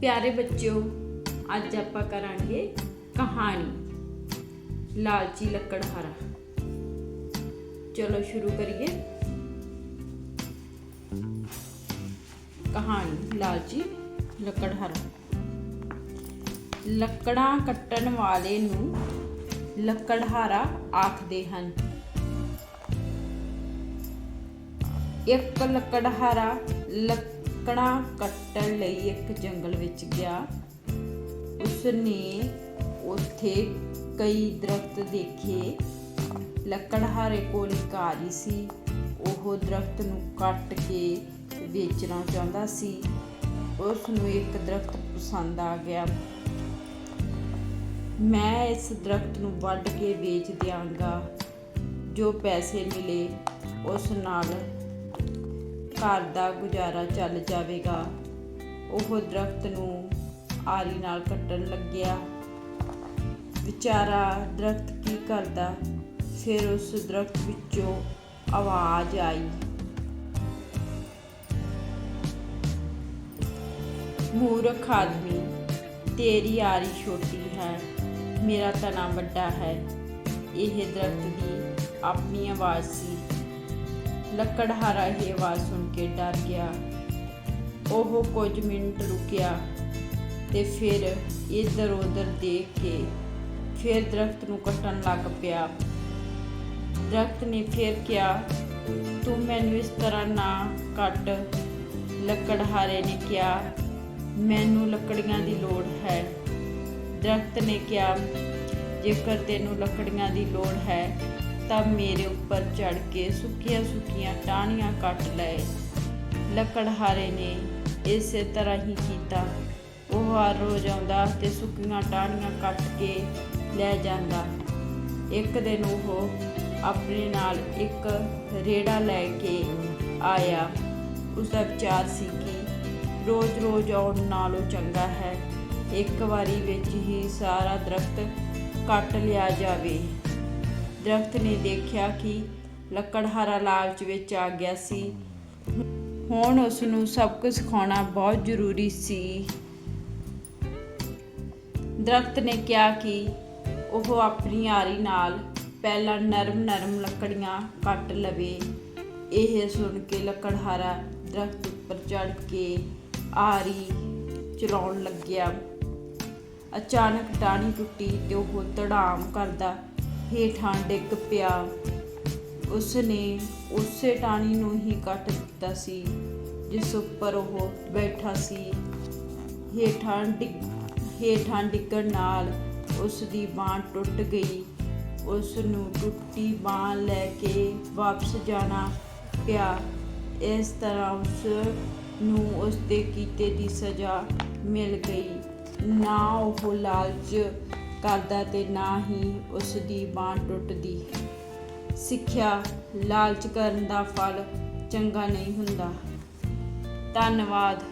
ਪਿਆਰੇ ਬੱਚਿਓ, ਅੱਜ ਆਪਾਂ ਕਰਾਂਗੇ ਕਹਾਣੀ, ਲਾਲਚੀ ਲੱਕੜਹਾਰਾ। ਚਲੋ ਸ਼ੁਰੂ ਕਰੀਏ। ਕਹਾਣੀ, ਲਾਲਚੀ ਲੱਕੜਹਾਰਾ। ਲੱਕੜਾਂ ਕੱਟਣ ਵਾਲੇ ਨੂੰ ਲੱਕੜਹਾਰਾ ਆਖਦੇ ਹਨ। ਇੱਕ ਲੱਕੜਹਾਰਾ ਲੱਕੜਾਂ ਕੱਟਣ ਲਈ ਇੱਕ ਜੰਗਲ ਵਿੱਚ ਗਿਆ। ਉਸਨੇ ਉੱਥੇ ਕਈ ਦਰਖਤ ਦੇਖੇ। ਲੱਕੜਹਾਰੇ ਕੋਲ ਇੱਕ ਆਰੀ ਸੀ। ਉਹ ਦਰਖਤ ਨੂੰ ਕੱਟ ਕੇ ਵੇਚਣਾ ਚਾਹੁੰਦਾ ਸੀ। ਉਸ ਨੂੰ ਇੱਕ ਦਰਖਤ ਪਸੰਦ ਆ ਗਿਆ। ਮੈਂ ਇਸ ਦਰਖਤ ਨੂੰ ਵੱਢ ਕੇ ਵੇਚ ਦਿਆਂਗਾ। ਜੋ ਪੈਸੇ ਮਿਲੇ, ਉਸ ਨਾਲ ਘਰ ਦਾ ਗੁਜ਼ਾਰਾ ਚੱਲ ਜਾਵੇਗਾ। ਉਹ ਦਰਖਤ ਨੂੰ ਆਰੀ ਨਾਲ ਕੱਟਣ ਲੱਗਿਆ। ਵਿਚਾਰਾ ਦਰਖਤ ਕੀ ਕਰਦਾ? ਫਿਰ ਉਸ ਦਰਖਤ ਵਿੱਚੋਂ ਆਵਾਜ਼ ਆਈ। ਮੂਰਖ ਆਦਮੀ, ਤੇਰੀ ਆਰੀ ਛੋਟੀ ਹੈ, ਮੇਰਾ ਤਣਾ ਵੱਡਾ ਹੈ। ਇਹ ਦਰਖਤ ਦੀ ਆਪਣੀ ਆਵਾਜ਼ ਸੀ। ਲੱਕੜਹਾਰਾ ਇਹ ਆਵਾਜ਼ ਸੁਣ ਕੇ ਡਰ ਗਿਆ। ਉਹ ਕੁਝ ਮਿੰਟ ਰੁਕਿਆ ਤੇ ਫਿਰ ਇੱਧਰ ਉੱਧਰ ਦੇਖ ਕੇ ਫਿਰ ਦਰਖਤ ਨੂੰ ਕੱਟਣ ਲੱਗ ਪਿਆ। ਦਰਖਤ ਨੇ ਫਿਰ ਕਿਹਾ, ਤੂੰ ਮੈਨੂੰ ਇਸ ਤਰ੍ਹਾਂ ਨਾ ਕੱਟ, ਲੱਕੜਹਾਰੇ ਨੇ ਕਿਹਾ। ਮੈਨੂੰ ਲੱਕੜੀਆਂ ਦੀ ਲੋੜ ਹੈ। ਦਰਖਤ ਨੇ ਕਿਹਾ, ਜੇਕਰ ਤੈਨੂੰ ਲੱਕੜੀਆਂ ਦੀ ਲੋੜ ਹੈ ਤਾਂ ਮੇਰੇ ਉੱਪਰ ਚੜ ਕੇ ਸੁੱਕੀਆਂ ਸੁੱਕੀਆਂ ਟਾਹਣੀਆਂ ਕੱਟ ਲਏ। ਲੱਕੜਹਾਰੇ ਨੇ ਇਸੇ ਤਰ੍ਹਾਂ ਹੀ ਕੀਤਾ। ਉਹ ਹਰ ਰੋਜ਼ ਆਉਂਦਾ ਤੇ ਸੁੱਕੀਆਂ ਟਾਹਣੀਆਂ ਕੱਟ ਕੇ ਲੈ ਜਾਂਦਾ। ਇੱਕ ਦਿਨ ਉਹ ਆਪਣੇ ਨਾਲ ਇੱਕ ਰੇੜਾ ਲੈ ਕੇ ਆਇਆ। ਉਸ ਦਾ ਵਿਚਾਰ ਸੀ ਕਿ ਰੋਜ਼-ਰੋਜ਼ ਆਉਣ ਨਾਲੋਂ ਚੰਗਾ ਹੈ। ਇੱਕ ਵਾਰੀ ਵਿੱਚ ਹੀ ਸਾਰਾ ਦਰਖਤ ਕੱਟ ਲਿਆ ਜਾਵੇ। ਦਰਖਤ ਨੇ ਦੇਖਿਆ ਕਿ ਲੱਕੜਹਾਰਾ ਲਾਲਚ ਵਿੱਚ ਆ ਗਿਆ ਸੀ। ਹੁਣ ਉਸ ਨੂੰ ਸਭ ਕੁਝ ਸਿਖਾਉਣਾ ਬਹੁਤ ਜ਼ਰੂਰੀ ਸੀ। ਦਰਖਤ ਨੇ ਕਿਹਾ ਕਿ ਉਹ ਆਪਣੀ ਆਰੀ ਨਾਲ ਪਹਿਲਾਂ ਨਰਮ-ਨਰਮ ਲੱਕੜੀਆਂ ਕੱਟ ਲਵੇ। ਇਹ ਸੁਣ ਕੇ ਲੱਕੜਹਾਰਾ ਦਰਖਤ ਉੱਪਰ ਚੜ੍ਹ ਕੇ ਆਰੀ ਚਲਾਉਣ ਲੱਗਿਆ। ਅਚਾਨਕ ਟਾਹਣੀ ਟੁੱਟੀ ਤੇ ਉਹ ਧੜਾਮ ਕਰਦਾ ਹੇਠਾਂ ਡਿੱਗ ਪਿਆ। ਉਸਨੇ ਉਸੇ ਟਾਹਣੀ ਨੂੰ ਹੀ ਕੱਟ ਦਿੱਤਾ ਸੀ, ਜਿਸ ਉੱਪਰ ਉਹ ਬੈਠਾ ਸੀ। ਹੇਠਾਂ ਡਿੱਗ, ਹੇਠਾਂ ਡਿੱਗਣ ਨਾਲ ਉਸ ਦੀ ਬਾਂਹ ਟੁੱਟ ਗਈ। ਉਸ ਨੂੰ ਟੁੱਟੀ ਬਾਂਹ ਲੈ ਕੇ ਵਾਪਸ ਜਾਣਾ ਪਿਆ। ਇਸ ਤਰ੍ਹਾਂ ਉਸ ਨੂੰ ਉਸ ਦੇ ਕੀਤੇ ਦੀ ਸਜ਼ਾ ਮਿਲ ਗਈ। ਨਾ ਉਹ ਲਾਲਚ ਕਰਦਾ ਤੇ ਨਾ ਹੀ ਉਸ ਦੀ ਬਾਂਹ ਟੁੱਟਦੀ। ਸਿੱਖਿਆ ਲਾਲਚ ਕਰਨ ਦਾ ਫਲ ਚੰਗਾ ਨਹੀਂ ਹੁੰਦਾ। ਧੰਨਵਾਦ।